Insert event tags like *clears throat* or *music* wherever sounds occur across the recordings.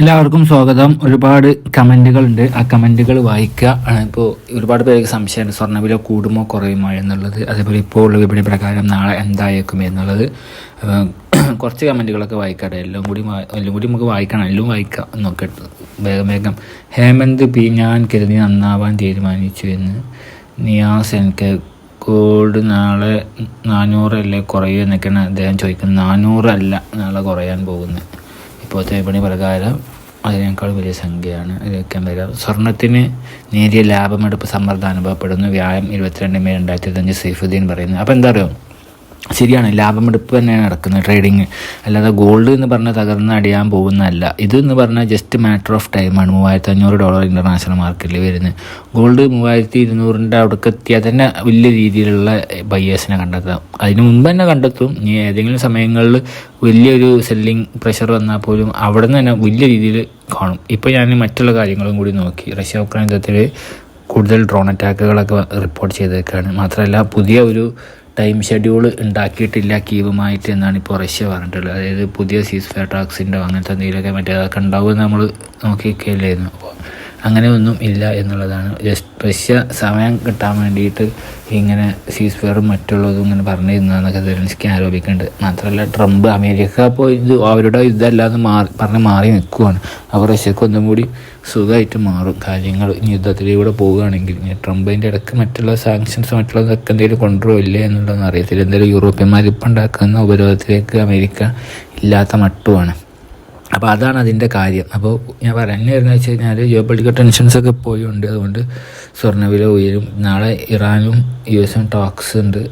എല്ലാവർക്കും സ്വാഗതം. ഒരുപാട് കമന്റുകളുണ്ട് ആ കമന്റുകൾ വായിക്കുക. ഇപ്പോൾ ഒരുപാട് പേർക്ക് സംശയമുണ്ട് സ്വർണവില കൂടുമോ കുറയുമോ എന്നുള്ളത്. അതേപോലെ ഇപ്പോൾ ഉള്ള വിപണി പ്രകാരം നാളെ എന്തായേക്കും എന്നുള്ളത്. *clears throat* കുറച്ച് കമന്റുകളൊക്കെ വായിക്കട്ടെ. എല്ലാം കൂടി എല്ലാം കൂടി നമുക്ക് വായിക്കണം. എല്ലാം വായിക്കാം. നോക്കട്ടെ. വേഗം വേഗം. ഹേമന്ത് പി ഞാൻ കരുതി നന്നാവാൻ തീരുമാനിച്ചു എന്ന്. നിയാസ് എനിക്ക് ഗോൾഡ് നാളെ നാനൂറല്ലേ കുറയൂ എന്നൊക്കെയാണ് അദ്ദേഹം ചോദിക്കുന്നത്. നാനൂറല്ല നാളെ കുറയാൻ പോകുന്നത്. ഇപ്പോഴത്തെ വിപണി പ്രകാരം അതിനേക്കാൾ വലിയ സംഖ്യയാണ് ഇതൊക്കെ വരാം സ്വർണത്തിന് നേരിയ ലാഭമെടുപ്പ് സമ്മർദ്ദം അനുഭവപ്പെടുന്നു. വ്യായം ഇരുപത്തിരണ്ട് മെയ് രണ്ടായിരത്തി ഇരുപത്തഞ്ച് സൈഫുദ്ദീൻ പറയുന്നു. അപ്പോൾ എന്താ പറയുക ശരിയാണ് ലാഭമെടുപ്പ് തന്നെയാണ് നടക്കുന്നത്. ട്രേഡിങ് അല്ലാതെ ഗോൾഡ് എന്ന് പറഞ്ഞാൽ തകർന്ന് അടിയാൻ പോകുന്നതല്ല. ഇത് എന്ന് പറഞ്ഞാൽ ജസ്റ്റ് മാറ്റർ ഓഫ് ടൈമാണ് മൂവായിരത്തി അഞ്ഞൂറ് ഡോളർ ഇന്റർനാഷണൽ മാർക്കറ്റിൽ വരുന്നത്. ഗോൾഡ് മൂവായിരത്തി ഇരുന്നൂറിന്റെ അവിടേക്ക് എത്തിയാൽ തന്നെ വലിയ രീതിയിലുള്ള ബയ്യേഴ്സിനെ കണ്ടെത്താം. അതിന് മുമ്പ് തന്നെ കണ്ടെത്തും. ഇനി ഏതെങ്കിലും സമയങ്ങളിൽ വലിയൊരു സെല്ലിംഗ് പ്രഷർ വന്നാൽ പോലും അവിടെ നിന്ന് തന്നെ വലിയ രീതിയിൽ കാണും. ഇപ്പോൾ ഞാൻ മറ്റുള്ള കാര്യങ്ങളും കൂടി നോക്കി. റഷ്യ ഉക്രൈൻ യുദ്ധത്തിൽ കൂടുതൽ ഡ്രോൺ അറ്റാക്കുകളൊക്കെ റിപ്പോർട്ട് ചെയ്തേക്കാണ്. മാത്രമല്ല പുതിയ ഒരു ടൈം ഷെഡ്യൂൾ ഉണ്ടാക്കിയിട്ടില്ല കീവുമായിട്ട് എന്നാണ് ഇപ്പോൾ റഷ്യ പറഞ്ഞിട്ടുള്ളത്. അതായത് പുതിയ സീസ് ഫെയർ ടാക്സിന്റെ അങ്ങനത്തെ എന്തെങ്കിലുമൊക്കെ മറ്റേ അതൊക്കെ ഉണ്ടാവുമെന്ന് നമ്മൾ നോക്കിയൊക്കെയല്ലായിരുന്നു അപ്പോൾ അങ്ങനെ ഒന്നും ഇല്ല എന്നുള്ളതാണ്. റഷ്യ സമയം കിട്ടാൻ വേണ്ടിയിട്ട് ഇങ്ങനെ സീസ് ഫെയറും മറ്റുള്ളതും ഇങ്ങനെ പറഞ്ഞിരുന്നതെന്നൊക്കെ സെലൻസ്കി ആരോപിക്കുന്നുണ്ട്. മാത്രമല്ല ട്രംപ് അമേരിക്ക പോയി ഇത് അവരുടെ ഇതല്ലാതെ മാറി പറഞ്ഞ് മാറി നിൽക്കുവാണ്. അപ്പോൾ റഷ്യക്ക് ഒന്നും കൂടി സുഖമായിട്ട് മാറും. കാര്യങ്ങൾ ഇനി യുദ്ധത്തിലൂടെ പോവുകയാണെങ്കിൽ ട്രംപിന്റെ ഇടയ്ക്ക് മറ്റുള്ള സാങ്ഷൻസ് മറ്റുള്ളതൊക്കെ എന്തെങ്കിലും കൊണ്ടുവരുമോ എന്നുള്ളതൊന്നും അറിയത്തില്ല. എന്തെങ്കിലും യൂറോപ്യന്മാർ ഇപ്പം ഉണ്ടാക്കുന്ന ഉപരോധത്തിലേക്ക് അമേരിക്ക ഇല്ലാത്ത മട്ടുമാണ് അപ്പോൾ അതാണ് അതിന്റെ കാര്യം. അപ്പോൾ ഞാൻ പറയുന്നത് വരുന്നത് വെച്ച് കഴിഞ്ഞാൽ ജിയോ പൊളിറ്റിക്കൽ ടെൻഷൻസൊക്കെ പോയുണ്ട് അതുകൊണ്ട് സ്വർണവില ഉയരും. നാളെ ഇറാനും യു എസും ടോക്സ് ഉണ്ട്.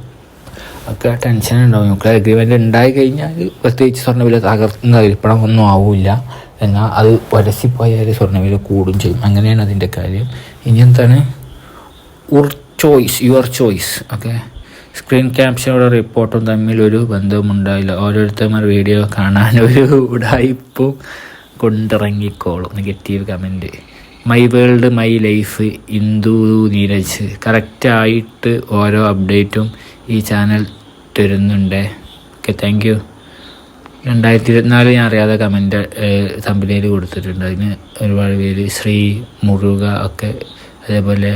ഒക്കെ ടെൻഷൻ ഉണ്ടാവും. ന്യൂക്ലിയർ അഗ്രിമെന്റ് ഉണ്ടായി കഴിഞ്ഞാൽ പ്രത്യേകിച്ച് സ്വർണവില തകർന്ന് തകർപ്പണം ഒന്നും ആവില്ല. എന്നാൽ അത് വരസിപ്പോയാൽ സ്വർണവില കൂടും ചെയ്യും. അങ്ങനെയാണ് അതിന്റെ കാര്യം. ഇനി എന്താണ്? Your choice your choice okay screen ക്യാപ്ഷനോടെ റിപ്പോർട്ടും തമ്മിൽ ഒരു ബന്ധവുമുണ്ടായില്ല ഓരോരുത്തന്മാർ വീഡിയോ കാണാൻ ഒരു ഉടായിപ്പും കൊണ്ടിറങ്ങിക്കോളും. Negative comment my world my life Indu Neeraj. കറക്റ്റായിട്ട് ഓരോ അപ്ഡേറ്റും ഈ ചാനൽ തരുന്നുണ്ട്. ഓക്കെ താങ്ക് യു രണ്ടായിരത്തി ഇരുപത്തിനാല് ഞാൻ അറിയാതെ കമന്റ് തമ്പിലേൽ കൊടുത്തിട്ടുണ്ട്. അതിന് ഒരുപാട് പേര് ശ്രീ മുറുക ഒക്കെ അതേപോലെ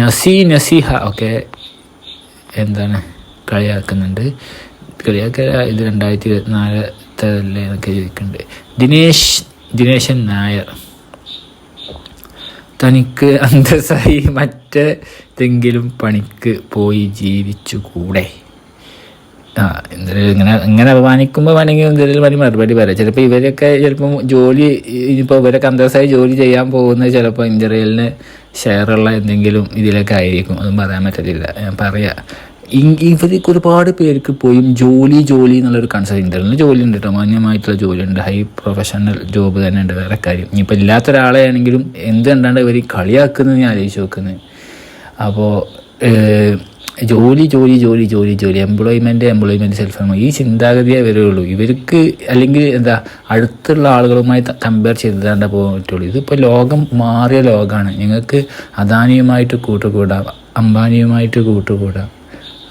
നസി നസീഹ ഒക്കെ എന്താണ് കളിയാക്കുന്നുണ്ട്. കളിയാക്ക ഇത് രണ്ടായിരത്തി ഇരുപത്തിനാലത്തല്ലേ എന്നൊക്കെ ചോദിക്കുന്നുണ്ട്. ദിനേശ് ദിനേശൻ നായർ. തനിക്ക് അന്തസ്സായി മറ്റേതെങ്കിലും പണിക്ക് പോയി ജീവിച്ചു കൂടെ? ആ എന്തായാലും ഇങ്ങനെ ഇങ്ങനെ അപമാനിക്കുമ്പോൾ വേണമെങ്കിൽ എന്തെങ്കിലും പണി മറുപടി പറയാം. ചിലപ്പോൾ ഇവരൊക്കെ ചിലപ്പം ജോലി ഇനിയിപ്പോൾ ഇവരൊക്കെ അന്തസ്സായി ജോലി ചെയ്യാൻ പോകുന്നത് ചിലപ്പോൾ ഇന്റർവ്യൂലിന് ഷെയറുള്ള എന്തെങ്കിലും ഇതിലൊക്കെ ആയിരിക്കും അതും പറയാൻ പറ്റത്തില്ല. ഞാൻ പറയാം ഇവർക്ക് ഒരുപാട് പേർക്ക് പോയും ജോലി ജോലി എന്നുള്ളൊരു കൺസെപ്റ്റ് ഇന്റർവ്യൂലിന് ജോലി ഉണ്ട് കേട്ടോ. മാന്യമായിട്ടുള്ള ജോലി ഉണ്ട്. ഹൈ പ്രൊഫഷണൽ ജോബ് തന്നെ ഉണ്ട് വേറെ കാര്യം. ഇനിയിപ്പോൾ ഇല്ലാത്ത ഒരാളെയാണെങ്കിലും എന്ത് കണ്ടാണ്ട് ഇവർ കളിയാക്കുന്നത് ഞാൻ ആലോചിച്ച് നോക്കുന്നത് അപ്പോൾ ജോലി ജോലി ജോലി ജോലി ജോലി. എംപ്ലോയ്മെന്റ് എംപ്ലോയ്മെന്റ് സെൽഫ് ഈ ചിന്താഗതിയേ വരുള്ളൂ. ഇവർക്ക് അല്ലെങ്കിൽ എന്താ അടുത്തുള്ള ആളുകളുമായി കമ്പയർ പോകാൻ പറ്റുള്ളൂ. ഇതിപ്പോൾ ലോകം മാറിയ ലോകമാണ് നിങ്ങൾക്ക് അദാനിയുമായിട്ട് കൂട്ടുകൂടാം അംബാനിയുമായിട്ട് കൂട്ടുകൂടാം.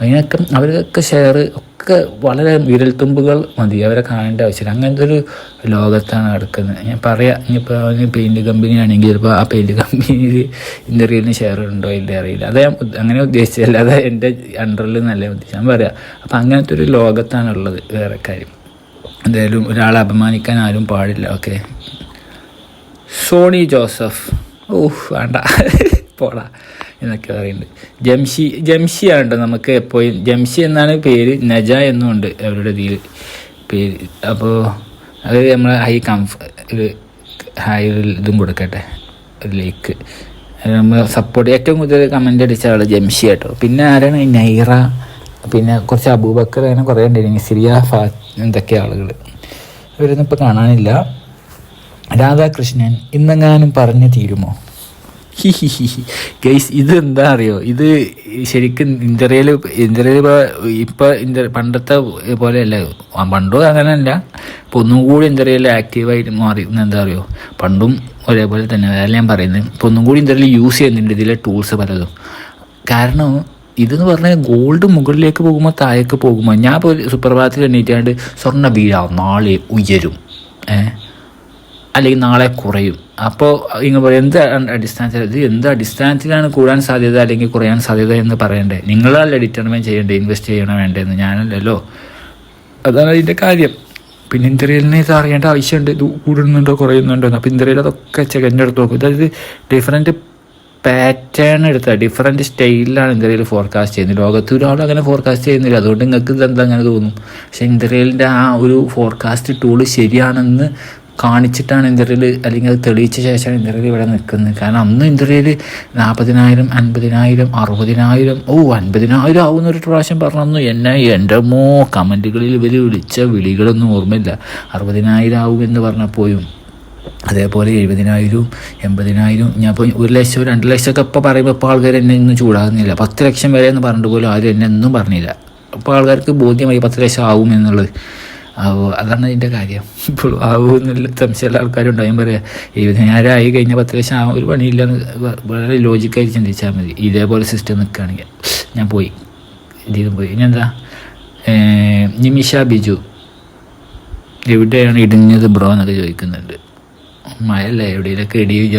അതിനൊക്കെ അവരൊക്കെ ഷെയർ ഒക്കെ വളരെ വിരൽത്തുമ്പുകൾ മതി. അവരെ കാണേണ്ട ആവശ്യമില്ല. അങ്ങനത്തെ ഒരു ലോകത്താണ് നടക്കുന്നത്. ഞാൻ പറയാം. ഇനിയിപ്പോൾ പെയിന്റ് പെയിന്റ് കമ്പനി ആണെങ്കിൽ ചിലപ്പോൾ ആ പെയിന്റ് കമ്പനിയിൽ ഇന്റർവ്യൂവിന് ഷെയർ ഉണ്ടോ ഇല്ല അറിയില്ല. അത് ഞാൻ അങ്ങനെ ഉദ്ദേശിച്ചല്ല അത് എന്റെ അണ്ടറിൽ നല്ല ഉദ്ദേശിച്ചു ഞാൻ പറയാം. അപ്പം അങ്ങനത്തെ ഒരു ലോകത്താണുള്ളത് വേറെ കാര്യം. എന്തായാലും ഒരാളെ അപമാനിക്കാൻ ആരും പാടില്ല. ഓക്കെ. Sony Joseph. ഓഹ് വേണ്ട. *laughs* പോടാ. എന്നൊക്കെ പറയുന്നുണ്ട്. ജംഷി ജംഷിയാണ് കേട്ടോ നമുക്ക് എപ്പോഴും. ജംഷി എന്നാണ് പേര്. നജ എന്നുമുണ്ട് അവരുടെ ഇതിൽ പേര്. അപ്പോൾ അത് നമ്മൾ ഹൈ കംഫ് ഒരു ഹൈ ഇതും കൊടുക്കട്ടെ. ഒരു ലൈക്ക് നമ്മൾ സപ്പോർട്ട് ഏറ്റവും കൂടുതൽ കമന്റ് അടിച്ച ആൾ ജംഷി കേട്ടോ പിന്നെ ആരാണ്? നൈറ. പിന്നെ കുറച്ച് അബൂബക്കർ അങ്ങനെ കുറേ ഉണ്ടായിരുന്നു. സിറിയ ഫാ എന്തൊക്കെ ആളുകൾ ഇവരൊന്നും ഇപ്പോൾ കാണാനില്ല. രാധാകൃഷ്ണൻ ഇന്നെങ്ങാനും പറഞ്ഞു തീരുമോ? ഗൈസ് ഇത് എന്താ അറിയോ ഇത് ശരിക്കും ഇന്ത്യയിൽ ഇന്ത്യയിൽ ഇപ്പോൾ ഇന്ത്യ പണ്ടത്തെ പോലെയല്ല. പണ്ടും അങ്ങനെയല്ല. ഇപ്പോൾ ഒന്നും കൂടി ഇന്ത്യയിൽ ആക്റ്റീവായിട്ട് മാറി. എന്താ അറിയോ പണ്ടും ഒരേപോലെ തന്നെ. അതല്ല ഞാൻ പറയുന്നത്. ഇപ്പോൾ ഒന്നും കൂടി ഇന്ത്യയിൽ യൂസ് ചെയ്യുന്നുണ്ട് ഇതിലെ ടൂൾസ് പലതും. കാരണം ഇതെന്ന് പറഞ്ഞാൽ ഗോൾഡ് മുകളിലേക്ക് പോകുമ്പോൾ താഴേക്ക് പോകുമ്പോൾ ഞാൻ ഇപ്പോൾ സുപ്രഭാതത്തിൽ എണ്ണീറ്റാണ്ട് സ്വർണ വീഴാം നാളെ ഉയരും. ഏഹ്? അല്ലെങ്കിൽ നാളെ കുറയും. അപ്പോൾ ഇങ്ങ് പറയും എന്ത് അടിസ്ഥാനത്തിൽ ഇത് എന്ത് അടിസ്ഥാനത്തിലാണ് കൂടാൻ സാധ്യത അല്ലെങ്കിൽ കുറയാൻ സാധ്യത എന്ന് പറയണ്ടേ? നിങ്ങളല്ലേ ഡിറ്റർമൈൻ ചെയ്യണ്ടേ ഇൻവെസ്റ്റ് ചെയ്യണോ വേണ്ടതെന്ന് ഞാനല്ലല്ലോ. അതാണ് അതിന്റെ കാര്യം. പിന്നെ ഇന്ത്യയിലിനെ ഇത് അറിയേണ്ട ആവശ്യമുണ്ട്. ഇത് കൂടുന്നുണ്ടോ കുറയുന്നുണ്ടോ എന്ന്. അപ്പോൾ ഇന്ത്യയിൽ അതൊക്കെ ചെകഞ്ഞെടുത്ത് നോക്കും. അതായത് ഡിഫറെന്റ് പാറ്റേൺ എടുത്ത. ഡിഫറെന്റ് സ്റ്റൈലിലാണ് ഇന്ത്യയിൽ ഫോർകാസ്റ്റ് ചെയ്യുന്നത്. ലോകത്ത് ഒരാൾ അങ്ങനെ ഫോർകാസ്റ്റ് ചെയ്യുന്നില്ല. അതുകൊണ്ട് നിങ്ങൾക്ക് ഇതെന്താ അങ്ങനെ തോന്നും? പക്ഷേ ഇന്ത്യയിലിന്റെ ആ ഒരു ഫോർകാസ്റ്റ് ടൂൾ ശരിയാണെന്ന് കാണിച്ചിട്ടാണ് ഇന്ത്യയിൽ അല്ലെങ്കിൽ അത് തെളിയിച്ച ശേഷമാണ് ഇന്ത്യയിൽ ഇവിടെ നിൽക്കുന്നത്. കാരണം അന്ന് ഇന്ത്യയിൽ നാൽപ്പതിനായിരം അൻപതിനായിരം അറുപതിനായിരം ഓ അൻപതിനായിരം ആവുന്ന ഒരു പ്രാവശ്യം പറഞ്ഞു എന്നെ എന്റെ മോ കമന്റുകളിൽ ഇവർ വിളിച്ച വിളികളൊന്നും ഓർമ്മയില്ല. അറുപതിനായിരം ആവും എന്ന് പറഞ്ഞപ്പോഴും അതേപോലെ എഴുപതിനായിരവും എൺപതിനായിരവും ഞാൻ ഇപ്പോൾ ഒരു ലക്ഷം രണ്ട് ലക്ഷമൊക്കെ ഇപ്പോൾ പറയുമ്പോൾ ഇപ്പോൾ ആൾക്കാർ എന്നെ ഇന്നും ചൂടാകുന്നില്ല. പത്ത് ലക്ഷം വരെ എന്ന് പറഞ്ഞിട്ട് പോലും ആരും എന്നെ ഒന്നും പറഞ്ഞില്ല. അപ്പോൾ ആൾക്കാർക്ക് ബോധ്യമായി പത്ത് ലക്ഷം ആവും എന്നുള്ളത് അപ്പോൾ അതാണ് അതിന്റെ കാര്യം. ഇപ്പോൾ ആവോ എന്നുള്ള സംശയമുള്ള ആൾക്കാരുണ്ടാവും ഞാൻ പറയാം എഴുപതിനായിരം ആയി കഴിഞ്ഞാൽ പത്ത് ലക്ഷം ആ ഒരു പണിയില്ലെന്ന് വളരെ ലോജിക്കായി ചിന്തിച്ചാൽ മതി. ഇതേപോലെ സിസ്റ്റം നിൽക്കുകയാണെങ്കിൽ ഞാൻ പോയി. ഇതിലും പോയി. ഇനി എന്താ? നിമിഷ ബിജു. എവിടെയാണ് ഇടിഞ്ഞത് ബ്രോ എന്നൊക്കെ ചോദിക്കുന്നുണ്ട്. മഴയല്ല? എവിടെയൊക്കെ ഇടി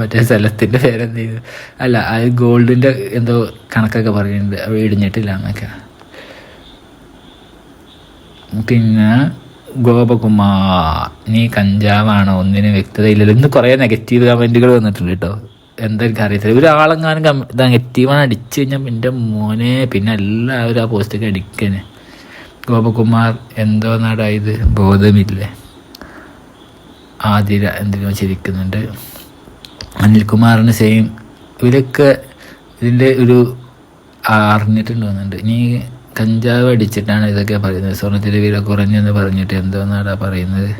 മറ്റേ സ്ഥലത്തിന്റെ പേരെന്ത് അല്ല അത് ഗോൾഡിന്റെ എന്തോ കണക്കൊക്കെ പറയുന്നുണ്ട്. അവിടെ ഇടിഞ്ഞിട്ടില്ല എന്നൊക്കെ. പിന്നെ ഗോപകുമാർ നീ കഞ്ചാവാണ്? ഒന്നിനും വ്യക്തതയില്ലല്ലോ. ഇന്ന് കുറേ നെഗറ്റീവ് കമന്റുകൾ വന്നിട്ടുണ്ട് കേട്ടോ. എന്താ അറിയത്തില്ല. ഒരാളെങ്ങാനും കം നെഗറ്റീവാണ് അടിച്ചു കഴിഞ്ഞാൽ എന്റെ മോനെ. പിന്നെ എല്ലാവരും ആ പോസ്റ്റൊക്കെ അടിക്കണേ. ഗോപകുമാർ എന്തോ നാടായത് ബോധമില്ലേ? ആതിര എന്തിനോ ചിരിക്കുന്നുണ്ട്. അനിൽകുമാറിന് സെയിം ഇവരൊക്കെ ഇതിന്റെ ഒരു അറിഞ്ഞിട്ടുണ്ട് തോന്നുന്നുണ്ട്. നീ കഞ്ചാവ് അടിച്ചിട്ടാണ് ഇതൊക്കെ പറയുന്നത്. സ്വർണത്തിന്റെ വില കുറഞ്ഞെന്ന് പറഞ്ഞിട്ട് എന്തോന്നാടാ പറയുന്നത്?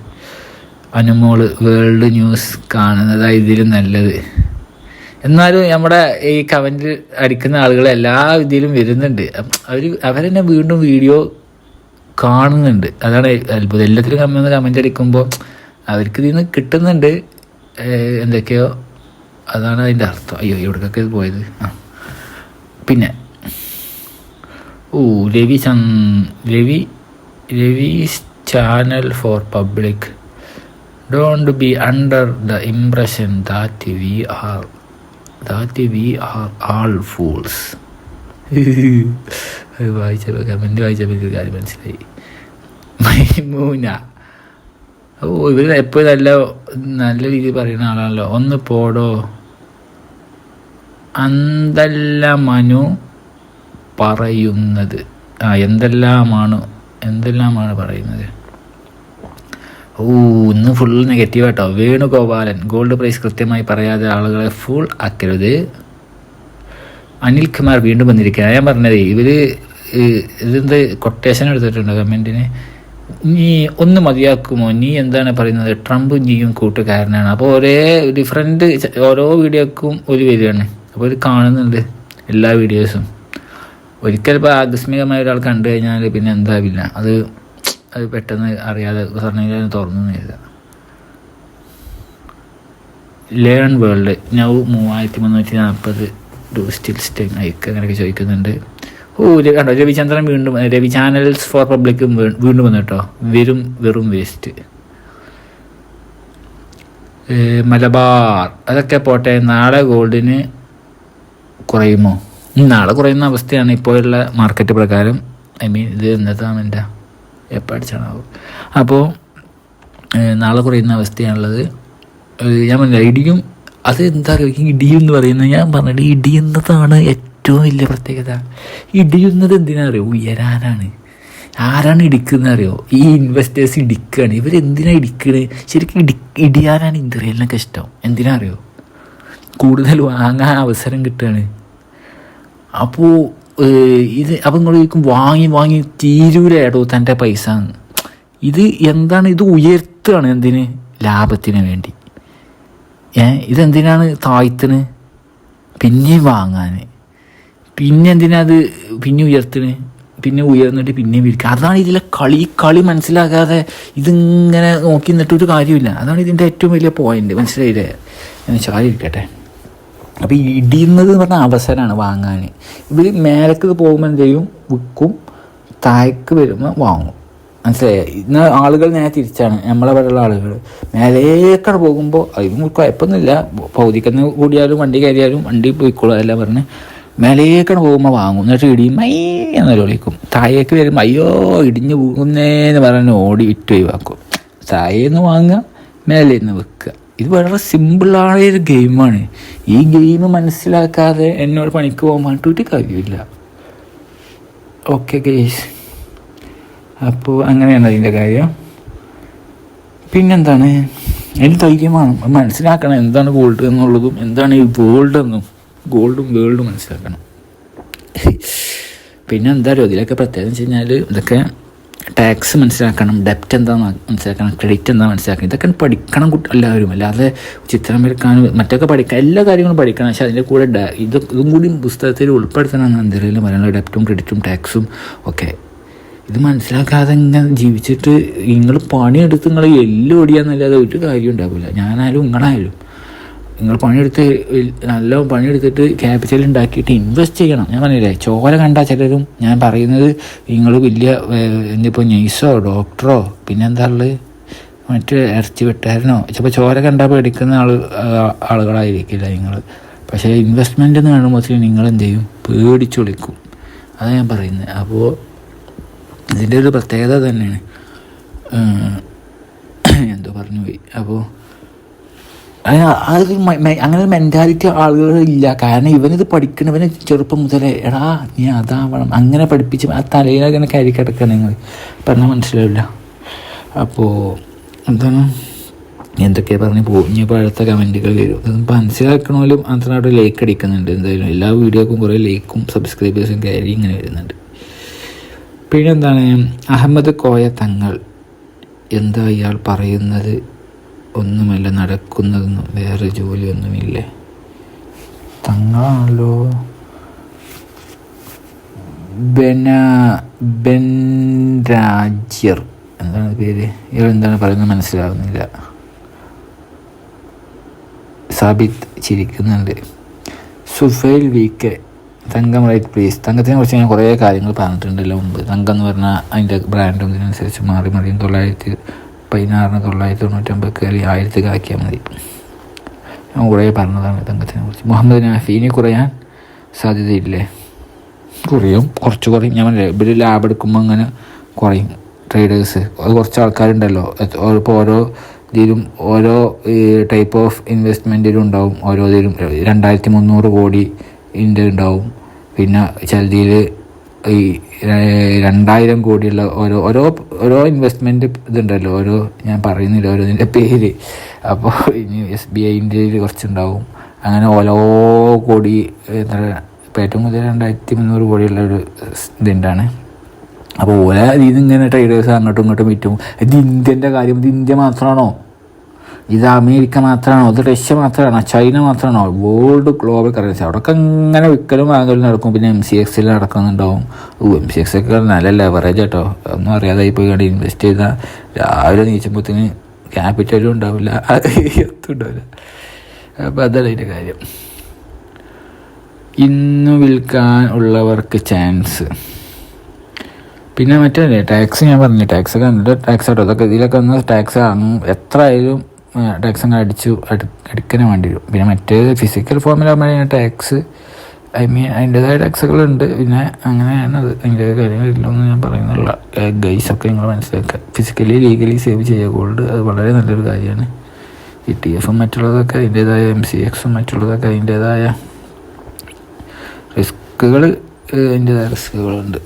അനുമോൾ വേൾഡ് ന്യൂസ് കാണുന്നതാണ് ഇതിലും നല്ലത്. എന്നാലും നമ്മുടെ ഈ കമന്റ് അടിക്കുന്ന ആളുകൾ എല്ലാ ഇതിലും വരുന്നുണ്ട്. അവർ അവരെന്നെ വീണ്ടും വീഡിയോ കാണുന്നുണ്ട്. അതാണ് അത്ഭുതം. എല്ലാത്തിലും കമ്മ കമന്റ് അടിക്കുമ്പോൾ അവർക്ക് ഇതിൽ നിന്ന് കിട്ടുന്നുണ്ട് എന്തൊക്കെയോ? അതാണ് അതിന്റെ അർത്ഥം. അയ്യോ എവിടേക്കൊക്കെ പോയത്. ആ. പിന്നെ ഓ Ravi Chand Ravi Ravi's channel for public don't be under the impression that we are that we are all fools അത് വായിച്ചപ്പോൾ കമന്റ് വായിച്ചപ്പോൾ എനിക്ക് കാര്യം മനസ്സിലായി. മൈമൂന. ഓ ഇവർ എപ്പോഴും നല്ല നല്ല രീതിയിൽ പറയുന്ന ആളാണല്ലോ. ഒന്ന് പോടോ. അന്തല്ല മനു. പറയുന്നത്. ആ എന്തെല്ലാമാണ് എന്തെല്ലാമാണ് പറയുന്നത്? ഓ ഇന്ന് ഫുൾ നെഗറ്റീവ് കേട്ടോ വേണുഗോപാലൻ ഗോൾഡ് പ്രൈസ് കൃത്യമായി പറയാതെ ആളുകളെ ഫുൾ ആക്കരുത്. അനിൽ കുമാർ വീണ്ടും വന്നിരിക്കുക ഞാൻ പറഞ്ഞത് ഇവർ ഇതെന്ത് കൊട്ടേഷൻ എടുത്തിട്ടുണ്ട് കമന്റിന് നീ? ഒന്ന് മതിയാക്കുമോ? നീ എന്താണ് പറയുന്നത്? ട്രംപ് നീയും കൂട്ടുകാരനാണ്. അപ്പോൾ ഒരേ ഡിഫറെന്റ് ഓരോ വീഡിയോക്കും ഒരു വരികയാണ് അപ്പോൾ ഇത് കാണുന്നുണ്ട് എല്ലാ വീഡിയോസും ഒരിക്കൽ ഇപ്പോൾ ആകസ്മികമായ ഒരാൾ കണ്ടു കഴിഞ്ഞാൽ പിന്നെ എന്താവില്ല. അത് അത് പെട്ടെന്ന് അറിയാതെ പറഞ്ഞാൽ തുറന്നു എഴുതാം ലേൺ വേൾഡ് നൗ മൂവായിരത്തി മുന്നൂറ്റി നാൽപ്പത് ഡു സ്റ്റിൽ സ്റ്റേ അയക്ക് അങ്ങനെയൊക്കെ ചോദിക്കുന്നുണ്ട്. ഓ കണ്ടോ? രവിചന്ദ്രൻ വീണ്ടും രവി ചാനൽസ് ഫോർ പബ്ലിക്കും വീണ്ടും വന്നു കേട്ടോ. വെറും വെറും വേസ്റ്റ് മലബാർ. അതൊക്കെ പോട്ടെ നാളെ ഗോൾഡിന് കുറയുമോ? നാളെ കുറയുന്ന അവസ്ഥയാണ് ഇപ്പോഴുള്ള മാർക്കറ്റ് പ്രകാരം. ഐ മീൻ ഇത് എന്നതാണ് എന്റെ എപ്പോൾ അടിച്ചാണാവും അപ്പോൾ നാളെ കുറയുന്ന അവസ്ഥയാണുള്ളത്. ഞാൻ പറഞ്ഞില്ല ഇടിയും അത് എന്താ പറയുക ഇടിയെന്ന് എന്ന് പറയുന്നത് ഞാൻ പറഞ്ഞിട്ട് ഇടിയുന്നതാണ് ഏറ്റവും വലിയ പ്രത്യേകത. ഇടിയുന്നത് എന്തിനാ അറിയോ? ഉയരാനാണ്. ആരാണ് ഇടിക്കുന്നത് അറിയോ? ഈ ഇൻവെസ്റ്റേഴ്സ് ഇടിക്കുകയാണ് ഇവരെന്തിനാണ് ഇടിക്കണത് ശരിക്കും ഇടി ഇടിയാനാണ് ഇന്ത്യയിലൊക്കെ ഇഷ്ടം. എന്തിനാ അറിയോ? കൂടുതൽ വാങ്ങാൻ അവസരം കിട്ടുകയാണ്. അപ്പോൾ ഇത് അപ്പം നിങ്ങൾ ചോദിക്കും വാങ്ങി വാങ്ങി തീരൂലേടോ തന്റെ പൈസ. ഇത് എന്താണ്? ഇത് ഉയർത്തുകയാണ് എന്തിന്? ലാഭത്തിന് വേണ്ടി. ഏ ഇതെന്തിനാണ് താഴ്ത്തിന് പിന്നെയും വാങ്ങാൻ പിന്നെ എന്തിനാ അത് പിന്നെ ഉയർത്തണ് പിന്നെ ഉയർന്നിട്ട് പിന്നെയും വിരിക്കുക അതാണ് ഇതിലെ കളി. കളി മനസ്സിലാക്കാതെ ഇതിങ്ങനെ നോക്കി നിന്നിട്ടൊരു കാര്യമില്ല. അതാണ് ഇതിന്റെ ഏറ്റവും വലിയ പോയിന്റ് മനസ്സിലായില്ലേ? എന്ന് ചാരി ഇരിക്കട്ടെ അപ്പോൾ ഈ ഇടിയുന്നത് എന്ന് പറഞ്ഞാൽ അവസരമാണ് വാങ്ങാൻ ഇവർ മേലക്കത് പോകുമ്പോൾ എന്ത് ചെയ്യും? വിൽക്കും താഴേക്ക് വരുമ്പോൾ വാങ്ങും. മനസ്സിലായി? ഇന്ന് ആളുകൾ നേരെ തിരിച്ചാണ്. നമ്മളെ പോലുള്ള ആളുകൾ. മേലേക്കാണ് പോകുമ്പോൾ അതിനും കുഴപ്പമൊന്നുമില്ല. ഭൗതിക്കുന്ന കൂടിയാലും വണ്ടി കയറിയാലും വണ്ടി പോയിക്കോളും അതെല്ലാം പറഞ്ഞ് മേലേക്കാണ് പോകുമ്പോൾ വാങ്ങും. എന്നിട്ട് ഇടിയും മൈ എന്നൊരു വിളിക്കും താഴേക്ക് വരുമ്പോൾ അയ്യോ ഇടിഞ്ഞ് പോകുന്നേന്ന് പറഞ്ഞ് ഓടി വിറ്റ് ഒഴിവാക്കും. താഴേന്ന് വാങ്ങുക മേലേന്ന് വെക്കുക ഇത് വളരെ സിമ്പിളായ ഒരു ഗെയിമാണ് ഈ ഗെയിം മനസ്സിലാക്കാതെ എന്നോട് പണിക്ക് പോകാൻ വേണ്ടിയിട്ട് കാര്യമില്ല ഓക്കെ ഗേസ് അപ്പോൾ അങ്ങനെയാണ് അതിന്റെ കാര്യം. പിന്നെന്താണ്? എനിക്ക് ധൈര്യമാണ്. മനസ്സിലാക്കണം എന്താണ് ഗോൾഡ് എന്നുള്ളതും എന്താണ് ഈ വേൾഡ് എന്നും. ഗോൾഡും വേൾഡും മനസ്സിലാക്കണം. പിന്നെ എന്താ അറിയോ? ഇതിലൊക്കെ പ്രത്യേകം വെച്ച് കഴിഞ്ഞാൽ ഇതൊക്കെ ടാക്സ് മനസ്സിലാക്കണം ഡെപ്റ്റ് എന്താണെന്ന് മനസ്സിലാക്കണം ക്രെഡിറ്റ് എന്താ മനസ്സിലാക്കണം ഇതൊക്കെ പഠിക്കണം എല്ലാവരും. അല്ലാതെ ചിത്രം വരക്കാനും മറ്റൊക്കെ പഠിക്കാൻ എല്ലാ കാര്യങ്ങളും പഠിക്കണം. പക്ഷേ അതിന്റെ കൂടെ ഇത് ഇതും കൂടി പുസ്തകത്തിൽ ഉൾപ്പെടുത്തണം എന്തെങ്കിലും പറയാനുള്ള ഡെപ്റ്റും ക്രെഡിറ്റും ടാക്സും ഒക്കെ. ഇത് മനസ്സിലാക്കാതെ ഇങ്ങനെ ജീവിച്ചിട്ട് നിങ്ങൾ പണിയെടുത്ത് നിങ്ങൾ എല്ലാം ഓടിയാന്നല്ലാതെ ഒരു കാര്യം ഉണ്ടാവില്ല. ഞാനായാലും നിങ്ങളായാലും. നിങ്ങൾ പണിയെടുത്ത് നല്ല പണിയെടുത്തിട്ട് ക്യാപിറ്റൽ ഉണ്ടാക്കിയിട്ട് ഇൻവെസ്റ്റ് ചെയ്യണം. ഞാൻ പറഞ്ഞില്ലേ ചോര കണ്ട ചിലരും ഞാൻ പറയുന്നത് നിങ്ങൾ വലിയ എന്തിപ്പോൾ നെയ്സോ ഡോക്ടറോ പിന്നെന്താ ഉള്ളത്? മറ്റ് ഇറച്ചി വെട്ടാരനോ ചിലപ്പോൾ ചോര കണ്ടാൽ പേടിക്കുന്ന ആൾ ആളുകളായിരിക്കില്ല നിങ്ങൾ പക്ഷേ ഇൻവെസ്റ്റ്മെന്റ് എന്ന് കാണുമ്പോൾ നിങ്ങൾ എന്ത് ചെയ്യും? പേടിച്ചു വിളിക്കും. അതാണ് ഞാൻ പറയുന്നത്. അപ്പോൾ ഇതിന്റെ ഒരു പ്രത്യേകത തന്നെയാണ്. എന്തോ പറഞ്ഞു പോയി. അപ്പോൾ അത് അങ്ങനെ ഒരു മെന്റാലിറ്റി ആളുകളില്ല കാരണം ഇവനിത് പഠിക്കണവന് ചെറുപ്പം മുതലേ എടാ നീ അതാവണം. അങ്ങനെ പഠിപ്പിച്ച് ആ തലയിലങ്ങനെ കയറി കിടക്കണം നിങ്ങൾ പറഞ്ഞാൽ മനസ്സിലാവില്ല അപ്പോൾ എന്താണ്? എന്തൊക്കെയാ പറഞ്ഞു പോകും പഴുത്ത കമന്റുകൾ വരും. അത് മനസ്സിലാക്കണമല്ലോ അതിനോട് ലൈക്ക് അടിക്കുന്നുണ്ട്. എന്തായാലും എല്ലാ വീഡിയോക്കും കുറേ ലൈക്കും സബ്സ്ക്രൈബേഴ്സും കയറി ഇങ്ങനെ വരുന്നുണ്ട്. പിന്നെ എന്താണ് അഹമ്മദ് കോയ തങ്ങൾ. എന്താ ഇയാൾ പറയുന്നത്? ഒന്നുമല്ല നടക്കുന്നതെന്നും വേറെ ജോലിയൊന്നുമില്ലേ. തങ്ങളാണല്ലോ. ബെന ബെൻ രാജ്യർ എന്താണ് പേര്? ഇയാൾ എന്താണ് പറയുന്നത് മനസ്സിലാവുന്നില്ല. Sabith ചിരിക്കുന്നുണ്ട്. Sufail V K Thankam right please. തങ്കത്തിനെ കുറിച്ച് ഞാൻ കുറേ കാര്യങ്ങൾ പറഞ്ഞിട്ടുണ്ടല്ലോ മുമ്പ്. തങ്കം എന്ന് പറഞ്ഞാൽ അതിന്റെ ബ്രാൻഡും ഇതിനനുസരിച്ച് മാറി മറിയും തൊള്ളായിരത്തി പതിനാറിന് തൊള്ളായിരത്തി തൊണ്ണൂറ്റൊമ്പത് കയറി ആയിരത്തി ആക്കിയാൽ മതി. ഞാൻ കുറേ പറഞ്ഞതാണ് തങ്കത്തിനെ കുറിച്ച് മുഹമ്മദ് നാഫി ഇനി കുറയാൻ സാധ്യതയില്ലേ? കുറയും. കുറച്ച് കുറയും. ഞാൻ ഇവർ ലാബ് എടുക്കുമ്പോൾ അങ്ങനെ കുറയും ട്രേഡേഴ്സ് അത് കുറച്ച് ആൾക്കാരുണ്ടല്ലോ. ഇപ്പോൾ ഓരോ ഇതിലും ഓരോ ടൈപ്പ് ഓഫ് ഇൻവെസ്റ്റ്മെന്റിലും ഉണ്ടാവും. ഓരോ ഇതിലും രണ്ടായിരത്തി മുന്നൂറ് കോടി ഇതിന്റെ ഉണ്ടാവും. പിന്നെ ചിലതിൽ ഈ രണ്ടായിരം കോടിയുള്ള ഓരോ ഓരോ ഓരോ ഇൻവെസ്റ്റ്മെന്റ് ഇതുണ്ടല്ലോ ഓരോ ഞാൻ പറയുന്നില്ല ഓരോ ഇതിന്റെ പേര്. അപ്പോൾ ഇനി എസ് ബി ഐന്റെ കുറച്ചുണ്ടാവും. അങ്ങനെ ഓരോ കോടി എന്താ ഇപ്പം ഏറ്റവും കൂടുതൽ രണ്ടായിരത്തി മുന്നൂറ് കോടിയുള്ള ഒരു ഇതുണ്ടാണ്. അപ്പോൾ ഓരോ രീതി ഇങ്ങനെ ട്രേഡേഴ്സ് അങ്ങോട്ടും ഇങ്ങോട്ടും വിറ്റും. ഇത് ഇന്ത്യന്റെ കാര്യം ഇത് ഇന്ത്യ മാത്രമാണോ? ഇത് അമേരിക്ക മാത്രമാണോ? ഇത് റഷ്യ മാത്രമാണോ? ചൈന മാത്രമാണോ? വേൾഡ് ഗ്ലോബൽ കറൻസി അവിടെയൊക്കെ ഇങ്ങനെ വിൽക്കലും വാങ്ങലും നടക്കും. പിന്നെ എം സി എക്സിൽ നടക്കുന്നുണ്ടാവും. ഓ എം സി എക്സ് ഒക്കെ നല്ല ലെവറേജ് കേട്ടോ ഒന്നും അറിയാതെ പോയി കണ്ട് ഇൻവെസ്റ്റ് ചെയ്താൽ രാവിലെ നീച്ചുമ്പോഴത്തേന് ക്യാപിറ്റലും ഉണ്ടാവില്ല. എത്തും ഉണ്ടാവില്ല. അപ്പോൾ അതല്ല അതിന്റെ കാര്യം. ഇന്ന് വിൽക്കാൻ ഉള്ളവർക്ക് ചാൻസ് പിന്നെ മറ്റേ ടാക്സ് ഞാൻ പറഞ്ഞു ടാക്സ് ഒക്കെ ടാക്സ് കേട്ടോ അതൊക്കെ ഇതിലൊക്കെ ഒന്ന് ടാക്സ് എത്ര ആയാലും ടാക്സ് അങ്ങ് അടിച്ചു എടുക്കാനും വേണ്ടി വരും. പിന്നെ മറ്റേ ഫിസിക്കൽ ഫോമിലാകുമ്പോഴേ ടാക്സ് ഐ മീൻ അതിന്റെതായ ടാക്സുകളുണ്ട് പിന്നെ അങ്ങനെയാണ് അത് അതിന്റെ കാര്യങ്ങളില്ലെന്ന് ഞാൻ പറയുന്നില്ല. ഗൈസ് ഒക്കെ നിങ്ങൾ മനസ്സിലാക്കുക. ഫിസിക്കലി ലീഗലി സേവ് ചെയ്യുക ഗോൾഡ് അത് വളരെ നല്ലൊരു കാര്യമാണ്. ഇ ടി എഫും മറ്റുള്ളതൊക്കെ അതിന്റേതായ എം സി എക്സും മറ്റുള്ളതൊക്കെ അതിന്റേതായ റിസ്ക്കുകൾ അതിന്റെതായ റിസ്ക്കുകളുണ്ട്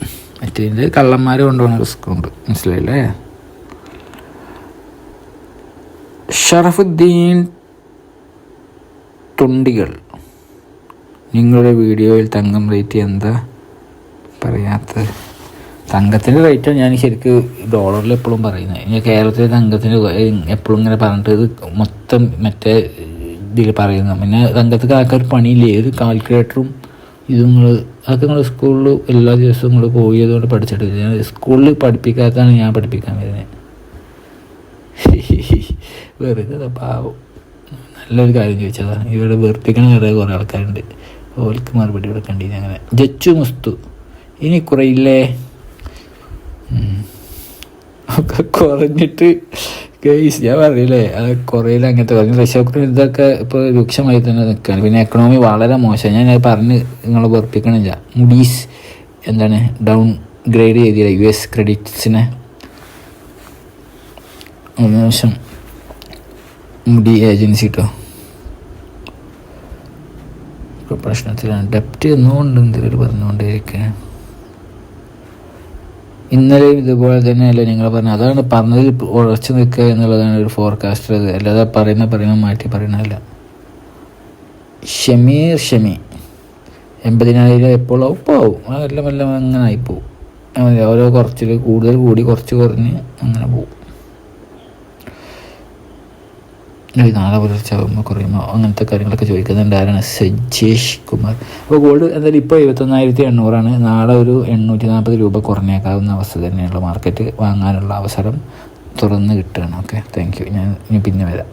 മറ്റേതിന്റെ കള്ളന്മാർ കൊണ്ടുപോകുന്ന റിസ്ക് ഉണ്ട്. മനസ്സിലായില്ലേ? ഷറഫുദ്ദീൻ തുണ്ടികൾ. നിങ്ങളുടെ വീഡിയോയിൽ തങ്കം റേറ്റ് എന്താ പറയാത്തത്? തങ്കത്തിന്റെ റേറ്റ് ഞാൻ ശരിക്കും ഡോളറിൽ എപ്പോഴും പറയുന്നത് ഇനി കേരളത്തിലെ തങ്കത്തിന് എപ്പോഴും ഇങ്ങനെ പറഞ്ഞിട്ട് ഇത് മൊത്തം മറ്റേ ഇതിൽ പറയുന്നു. പിന്നെ തങ്കത്തിന് ആൾക്കാർ പണിയില്ലേ? ഒരു കാൽക്കുലേറ്ററും ഇത് നിങ്ങൾ അതൊക്കെ നിങ്ങൾ സ്കൂളിൽ എല്ലാ ദിവസവും നിങ്ങൾ പോയി അതുകൊണ്ട് പഠിച്ചിട്ടില്ല. ഞാൻ സ്കൂളിൽ പഠിപ്പിക്കാത്തതാണ് ഞാൻ പഠിപ്പിക്കാൻ വരുന്നത് *laughs* വെറുതെ പാവം. നല്ലൊരു കാര്യം ചോദിച്ചതാണ്. ഇവിടെ വെറുപ്പിക്കണ കുറേ കുറേ ആൾക്കാരുണ്ട്. ഓൽക്ക് മറുപടി കൊടുക്കേണ്ടി അങ്ങനെ. ജച്ചു മുസ്തു. ഇനി കുറയില്ലേ ഒക്കെ കുറഞ്ഞിട്ട് കേസ് ഞാൻ പറയില്ലേ അത് കുറയില്ല അങ്ങനത്തെ കുറഞ്ഞ. റഷ്യാക്കുറി ഇതൊക്കെ ഇപ്പോൾ രൂക്ഷമായി തന്നെ നിൽക്കുകയാണ് പിന്നെ എക്കണോമി വളരെ മോശം. ഞാൻ അത് പറഞ്ഞ് നിങ്ങളെ വെറുപ്പിക്കണില്ല. മുഡീസ് എന്താണ് ഡൗൺ ഗ്രേഡ് ചെയ്തില്ല യു എസ് ക്രെഡിറ്റ്സിനെ മോശം മുടി ഏജൻസി കേട്ടോ പ്രശ്നത്തിലാണ്. ഡെപ്റ്റ് എന്നുകൊണ്ട് എന്തെങ്കിലും പറഞ്ഞുകൊണ്ടേയിരിക്കുക ഇന്നലെയും ഇതുപോലെ തന്നെയല്ലേ നിങ്ങൾ പറഞ്ഞത്. അതാണ് പറഞ്ഞതിൽ ഉറച്ചു നിൽക്കുക എന്നുള്ളതാണ് ഒരു ഫോർകാസ്റ്റർ അല്ലാതെ പറയുന്ന പറയുന്ന മാറ്റി പറയുന്നതല്ല ഷമീർ ഷമി എൺപതിനായിരം എപ്പോഴും പോവും എല്ലാം എല്ലാം അങ്ങനെ ആയിപ്പോവും. ഓരോ കുറച്ചിൽ കൂടുതൽ കൂടി കുറച്ച് കുറഞ്ഞ് അങ്ങനെ പോവും. ഈ നാളെ പുലർച്ചെ ആകുമ്പോൾ കുറയുമോ അങ്ങനത്തെ കാര്യങ്ങളൊക്കെ ചോദിക്കുന്നുണ്ട്. ആരാണ്? സജേഷ് കുമാർ. അപ്പോൾ ഗോൾഡ് എന്തായാലും ഇപ്പോൾ എഴുപത്തൊന്നായിരത്തി എണ്ണൂറാണ്. നാളെ ഒരു എണ്ണൂറ്റി നാൽപ്പത് രൂപ കുറഞ്ഞേക്കാവുന്ന അവസ്ഥ തന്നെയുള്ള മാർക്കറ്റ് വാങ്ങാനുള്ള അവസരം തുറന്ന് കിട്ടുകയാണ്. ഓക്കെ താങ്ക് യു ഞാൻ ഇനി പിന്നെ വരാം.